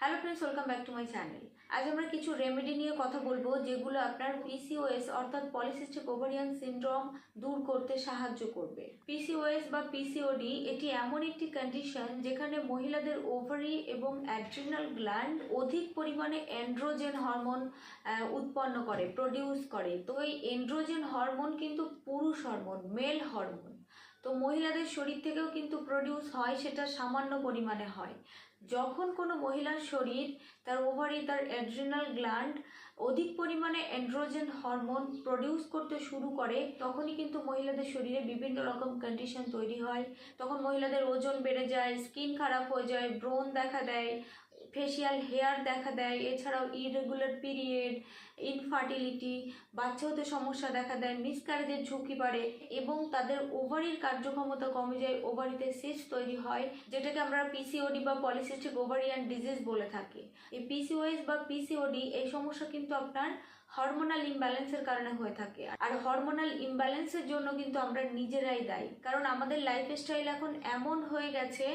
Hello friends welcome back to my channel আজ আমরা কিছু রেমেডি নিয়ে কথা বলব, যেগুলো আপনার পিসিওএস অর্থাৎ পলিসিস্টিক ওভারিয়ান সিনড্রোম দূর করতে সাহায্য করবে। পিসিওএস বা পিসিওডি এটি এমন একটি কন্ডিশন যেখানে মহিলাদের ওভারি এবং অ্যাড্রিনাল গ্ল্যান্ড অধিক পরিমাণে এন্ড্রোজেন হরমোন উৎপন্ন করে প্রডিউস করে। তো এই এন্ড্রোজেন হরমোন কিন্তু পুরুষ হরমোন মেল হরমোন তো মহিলাদের শরীর থেকেও কিন্তু প্রডিউস হয়, সেটা সামান্য পরিমাণে হয়। যখন কোনো মহিলার শরীর তার ওভারি তার অ্যাড্রিনাল গ্ল্যান্ড অধিক পরিমাণে অ্যান্ড্রোজেন হরমোন প্রডিউস করতে শুরু করে, তখনই কিন্তু মহিলাদের শরীরে বিভিন্ন রকম কন্ডিশন তৈরি হয়। তখন মহিলাদের ওজন বেড়ে যায় স্কিন খারাপ হয়ে যায় ব্রণ দেখা দেয় ফেসিয়াল হেয়ার দেখা দেয়, এছাড়াও ইরেগুলার পিরিয়ড ইনফার্টিলিটি বাচ্চা হতে সমস্যা দেখা দেয় মিসক্যারেজের ঝুঁকি বাড়ে এবং তাদের ওভারির কার্যক্ষমতা কমে যায় ওভারিতে সেচ তৈরি হয়, যেটাকে আমরা পিসিওডি বা পলিসিস্টিক ওভারিয়ান ডিজিজ বলে থাকি। এই পিসিওএস বা পিসিওডি এই সমস্যা কিন্তু আপনার হরমোনাল ইমব্যালেন্সের কারণে হয়ে থাকে। আর হরমোনাল ইমব্যালেন্সের জন্য কিন্তু আমরা নিজেরাই দায়ী। কারণ আমাদের লাইফ স্টাইল এখন এমন হয়ে গেছে,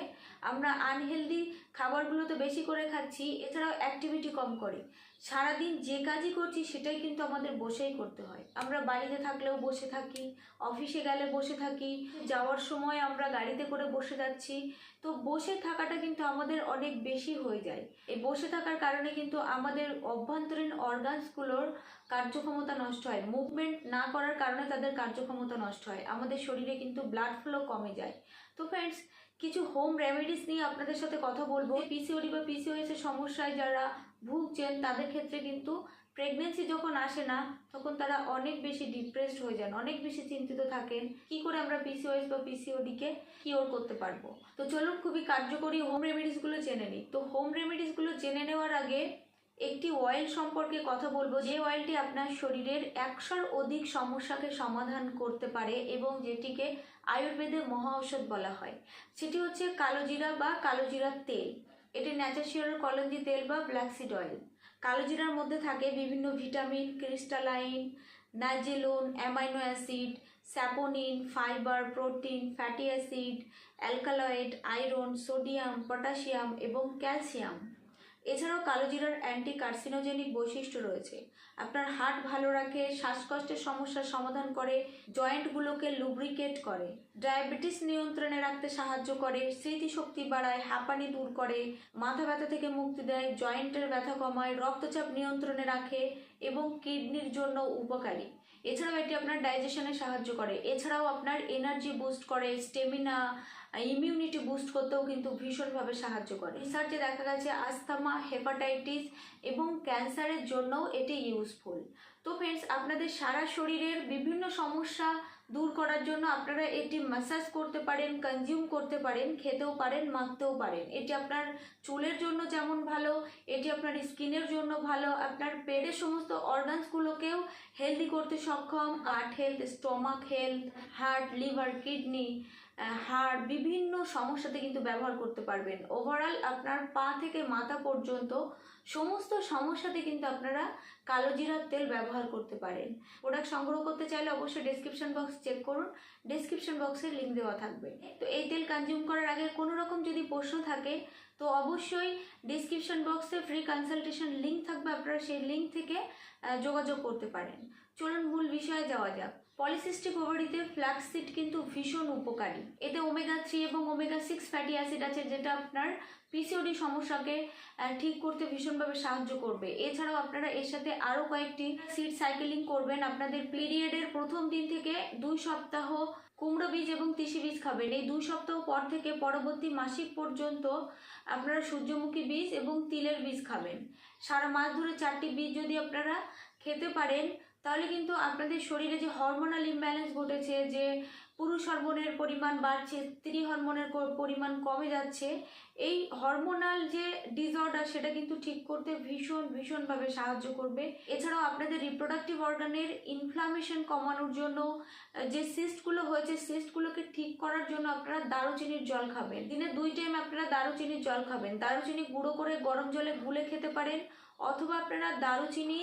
আমরা আনহেলদি খাবারগুলো তো বেশি করে খাচ্ছি, এছাড়াও অ্যাক্টিভিটি কম করি। সারাদিন যে কাজই করছি সেটাই কিন্তু আমাদের বসেই করতে হয়। আমরা বাড়িতে থাকলেও বসে থাকি, অফিসে গেলে বসে থাকি, যাওয়ার সময় আমরা গাড়িতে করে বসে যাচ্ছি। তো বসে থাকাটা কিন্তু আমাদের অনেক বেশি হয়ে যায়। এই বসে থাকার কারণে কিন্তু আমাদের অভ্যন্তরীণ অর্গানসগুলোর কার্যক্ষমতা নষ্ট হয়। মুভমেন্ট না করার কারণে তাদের কার্যক্ষমতা নষ্ট হয়। আমাদের শরীরে কিন্তু ব্লাড ফ্লো কমে যায়। তো ফ্রেন্ডস কিছু হোম রেমেডিস নিয়ে আপনাদের সাথে কথা বলব। পিসিওডি বা পিসিওএস এর সমস্যায় যারা ভুগছেন, তাদের ক্ষেত্রে কিন্তু প্রেগনেন্সি যখন আসে না, তখন তারা অনেক বেশি ডিপ্রেসড হয়ে যান, অনেক বেশি চিন্তিত থাকেন। কি করে আমরা পিসিওএস বা পিসিওডিকে কিওর করতে পারব? তো চলুন খুবই কার্যকরী হোম রেমেডিসগুলো জেনে নিই। তো হোম রেমেডিসগুলো জেনে নেওয়ার আগে একটি অয়েল সম্পর্কে কথা বলব। যে অয়েলটি আপনার শরীরের একশোর অধিক সমস্যাকে সমাধান করতে পারে এবং যেটিকে আয়ুর্বেদে মহা ঔষধ বলা হয়। সেটি হচ্ছে কালোজিরা বা কালোজিরার তেল। এটি ন্যাচাশিয়ারের কলঞ্জি তেল বা ব্ল্যাকসিড অয়েল কালোজিরার মধ্যে থাকে বিভিন্ন vitamin crystalline nigellone amino acid saponin fibre protein fatty acid alkaloid iron sodium potassium এবং ক্যালসিয়াম এছাড়াও কালোজিরার অ্যান্টি কার্সিনোজেনিক বৈশিষ্ট্য রয়েছে। আপনার হার্ট ভালো রাখে, শ্বাসকষ্টের সমস্যার সমাধান করে, জয়েন্টগুলোকে লুব্রিকেট করে, ডায়াবেটিস নিয়ন্ত্রণে রাখতে সাহায্য করে, স্মৃতিশক্তি বাড়ায়, হাঁপানি দূর করে, মাথা ব্যথা থেকে মুক্তি দেয়, জয়েন্টের ব্যথা কমায়, রক্তচাপ নিয়ন্ত্রণে রাখে এবং কিডনির জন্য উপকারী। এছাড়াও এটি আপনার ডাইজেশনে সাহায্য করে। এছাড়াও আপনার এনার্জি বুস্ট করে স্টেমিনা ইমিউনিটি বুস্ট করতেও কিন্তু ভীষণভাবে সাহায্য করে। রিসার্চে দেখা গেছে আস্থামা হেপাটাইটিস এবং ক্যান্সারের জন্যও এটি ইউজফুল তো ফ্রেন্ডস আপনাদের সারা শরীরের বিভিন্ন সমস্যা দূর করার জন্য আপনারা এটি ম্যাসাজ করতে পারেন কনজিউম করতে পারেন, খেতেও পারেন, মাখতেও পারেন। এটি আপনার চুলের জন্য যেমন ভালো, এটি আপনার স্কিনের জন্য ভালো, আপনার পেটের সমস্ত অর্গানসগুলোকেও হেলদি করতে সক্ষম। Heart health stomach health heart liver kidney হাড় বিভিন্ন সমস্যাতে কিন্তু ব্যবহার করতে পারবেন। ওভারঅল আপনার পা থেকে মাথা পর্যন্ত সমস্ত সমস্যাতে কিন্তু আপনারা কালো জিরার তেল ব্যবহার করতে পারেন। প্রোডাক্ট সংগ্রহ করতে চাইলে অবশ্যই ডেসক্রিপশন বক্স চেক করুন। ডেসক্রিপশন বক্সে লিঙ্ক দেওয়া থাকবে। তো এই তেল কনজিউম করার আগে কোনো রকম যদি প্রশ্ন থাকে, তো অবশ্যই ডিসক্রিপশন বক্সে ফ্রি কনসালটেশন লিঙ্ক থাকবে। আপনারা সেই লিঙ্ক থেকে যোগাযোগ করতে পারেন। চলুন মূল বিষয়ে যাওয়া যাক। পলিসিস্টিক ওভারিতে ফ্ল্যাক্সিড কিন্তু ভীষণ উপকারী। এতে ওমেগা থ্রি এবং ওমেগা সিক্স ফ্যাটি অ্যাসিড আছে, যেটা আপনার পিসিওডি সমস্যাকে ঠিক করতে ভীষণভাবে সাহায্য করবে। এছাড়াও আপনারা এর সাথে আরও কয়েকটি সিড সাইকেলিং করবেন। আপনাদের পিরিয়ডের প্রথম দিন থেকে দুই সপ্তাহ কুমড়ো বীজ এবং তিসি বীজ খাবেন। এই দুই সপ্তাহ পর থেকে পরবর্তী মাসিক পর্যন্ত আপনারা সূর্যমুখী বীজ এবং তিলের বীজ খাবেন। সারা মাস ধরে চারটি বীজ যদি আপনারা খেতে পারেন তাহলে কিন্তু আপনাদের শরীরে যে হরমোনাল ইমব্যালেন্স ঘটেছে যে পুরুষ হরমোনের পরিমাণ বাড়ছে, স্ত্রী হরমোনের পরিমাণ কমে যাচ্ছে। এই হরমোনাল যে ডিসঅর্ডার সেটা কিন্তু ঠিক করতে ভীষণ, ভীষণভাবে সাহায্য করবে। এছাড়াও আপনাদের রিপ্রোডাক্টিভ অর্গানের ইনফ্লামেশন কমানোর জন্য যে সিস্টগুলো হয়েছে সিস্টগুলোকে ঠিক করার জন্য আপনারা দারুচিনির জল খাবেন। দিনে দুই টাইম আপনারা দারুচিনির জল খাবেন। দারুচিনি গুঁড়ো করে গরম জলে গুলে খেতে পারেন, অথবা আপনারা দারুচিনি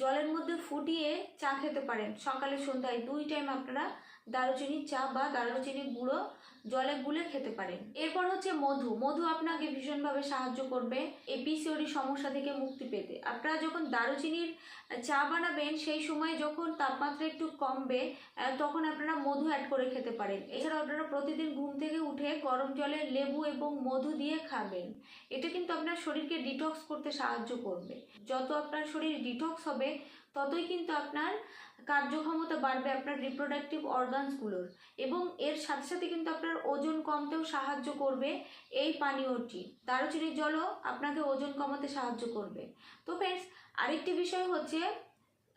জলের মধ্যে ফুটিয়ে চা খেতে পারেন। সকালে, সন্ধ্যায় দুই টাইম আপনারা দারুচিনির চা বা দারুচিনির গুঁড়ো জলে গুলে খেতে পারেন। এরপর হচ্ছে মধু। মধু আপনাকে ভীষণভাবে সাহায্য করবে এই পিসিওডি সমস্যা থেকে মুক্তি পেতে। আপনারা যখন দারুচিনির চা বানাবেন, সেই সময় যখন তাপমাত্রা একটু কমবে তখন আপনারা মধু অ্যাড করে খেতে পারেন। এছাড়াও আপনারা প্রতিদিন ঘুম থেকে উঠে গরম জলে লেবু এবং মধু দিয়ে খাবেন। এটা কিন্তু আপনার শরীরকে ডিটক্স করতে সাহায্য করবে। যত আপনার শরীর ডিটক্স হবে ততই কিন্তু আপনার কার্যক্ষমতা বাড়বে আপনার রিপ্রোডাক্টিভ অর্গানসগুলোর এবং এর সাথে সাথে কিন্তু আপনার ওজন কমতেও সাহায্য করবে এই পানীয়টি। দারুচিনির জলও আপনাকে ওজন কমাতে সাহায্য করবে। তো ফ্রেন্ডস আরেকটি বিষয় হচ্ছে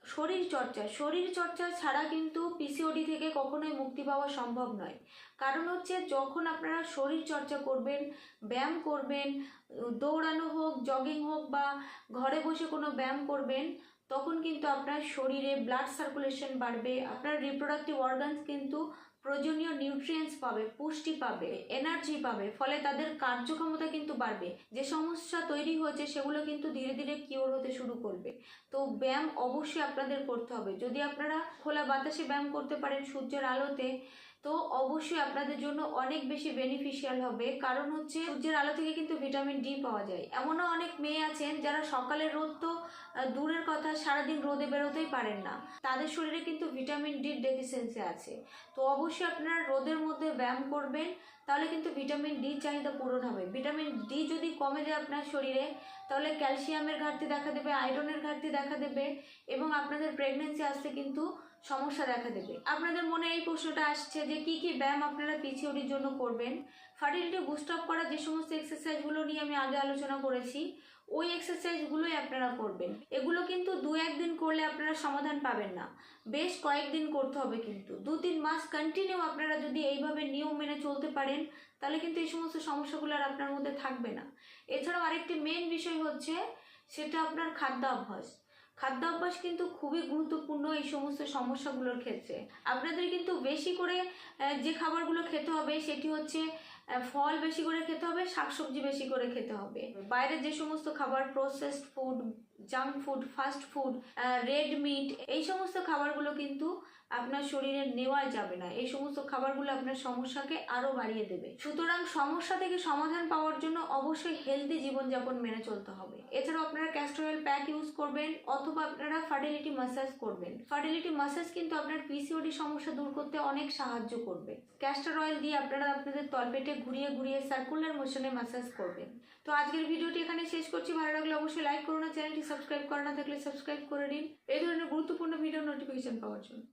শরীর চর্চা। শরীর চর্চা ছাড়া কিন্তু পিসিওডি থেকে কখনোই মুক্তি পাওয়া সম্ভব নয়। কারণ হচ্ছে যখন আপনারা শরীর চর্চা করবেন, ব্যায়াম করবেন, দৌড়ানো হোক জগিং হোক বা ঘরে বসে কোনো ব্যায়াম করবেন তখন কিন্তু আপনার শরীরে ব্লাড সার্কুলেশন বাড়বে, আপনার রিপ্রোডাক্টিভ অর্গানস কিন্তু প্রয়োজনীয় নিউট্রিয়েন্টস পাবে, পুষ্টি পাবে এনার্জি পাবে, ফলে তাদের কার্যক্ষমতা কিন্তু বাড়বে। যে সমস্যা তৈরি হয়েছে সেগুলো কিন্তু ধীরে ধীরে কিওর হতে শুরু করবে। তো ব্যায়াম অবশ্যই আপনাদের করতে হবে। যদি আপনারা খোলা বাতাসে ব্যায়াম করতে পারেন, সূর্যের আলোতে তো অবশ্যই আপনাদের জন্য অনেক বেশি বেনিফিশিয়াল হবে। কারণ হচ্ছে সূর্যের আলো থেকে কিন্তু ভিটামিন ডি পাওয়া যায়। এমনও অনেক মেয়ে আছেন যারা সকালের রোদ তো দূরের কথা সারাদিন রোদে বেরোতেই পারেন না। তাদের শরীরে কিন্তু ভিটামিন ডির ডেফিসিয়েন্সি আছে। তো অবশ্যই আপনারা রোদের মধ্যে ব্যায়াম করবেন, তাহলে কিন্তু ভিটামিন ডি চাহিদা পূরণ হবে। ভিটামিন ডি যদি কমে যায় আপনার শরীরে, তাহলে ক্যালসিয়ামের ঘাটতি দেখা দেবে আয়রনের ঘাটতি দেখা দেবে এবং আপনাদের প্রেগনেন্সি আসতে কিন্তু সমস্যা দেখা দেবে। আপনাদের মনে এই প্রশ্নটা আসছে যে কি কি ব্যায়াম আপনারা পিছিওডির জন্য করবেন? ফার্টিলিটি বুস্ট আপ করা যে সমস্ত এক্সারসাইজগুলো নিয়ে আমি আগে আলোচনা করেছি, ওই এক্সারসাইজগুলোই আপনারা করবেন। এগুলো কিন্তু দু একদিন করলে আপনারা সমাধান পাবেন না। বেশ কয়েকদিন করতে হবে কিন্তু। দু তিন মাস কন্টিনিউ আপনারা যদি এইভাবে নিয়ম মেনে চলতে পারেন, তাহলে কিন্তু এই সমস্ত সমস্যাগুলো আর আপনার মধ্যে থাকবে না। এছাড়াও আরেকটি মেন বিষয় হচ্ছে, সেটা আপনার খাদ্যাভ্যাস। খাদ্যাভ্যাস কিন্তু খুবই গুরুত্বপূর্ণ এই সমস্ত সমস্যাগুলোর ক্ষেত্রে। আপনাদের কিন্তু বেশি করে যে খাবারগুলো খেতে হবে সেটি হচ্ছে ফল বেশি করে খেতে হবে, শাকসবজি বেশি করে খেতে হবে। বাইরে যে সমস্ত খাবার processed food junk food fast food red meat এই সমস্ত খাবারগুলো কিন্তু আপনার শরীরে নেওয়া যাবে না। এই সমস্ত খাবারগুলো আপনার সমস্যাকে আরও বাড়িয়ে দেবে। সুতরাং সমস্যা থেকে সমাধান পাওয়ার জন্য অবশ্যই হেলদি জীবনযাপন মেনে চলতে হবে। এছাড়াও আপনারা ক্যাস্টর অয়েল প্যাক ইউজ করবেন অথবা আপনারা ফার্টিলিটি মাসাজ করবেন। ফার্টিলিটি মাসাজ কিন্তু আপনার পিসিওডি সমস্যা দূর করতে অনেক সাহায্য করবে। ক্যাস্টর অয়েল দিয়ে আপনারা আপনাদের তলপেটে ঘুরিয়ে ঘুরিয়ে সার্কুলার মোশনে মাসাজ করবেন। তো আজকের ভিডিওটি এখানে শেষ করছি। ভালো লাগলে অবশ্যই লাইক করুন চ্যানেলটি সাবস্ক্রাইব করা না থাকলে সাবস্ক্রাইব করে নিন। এই ধরনের গুরুত্বপূর্ণ ভিডিও নোটিফিকেশন পাওয়ার জন্য।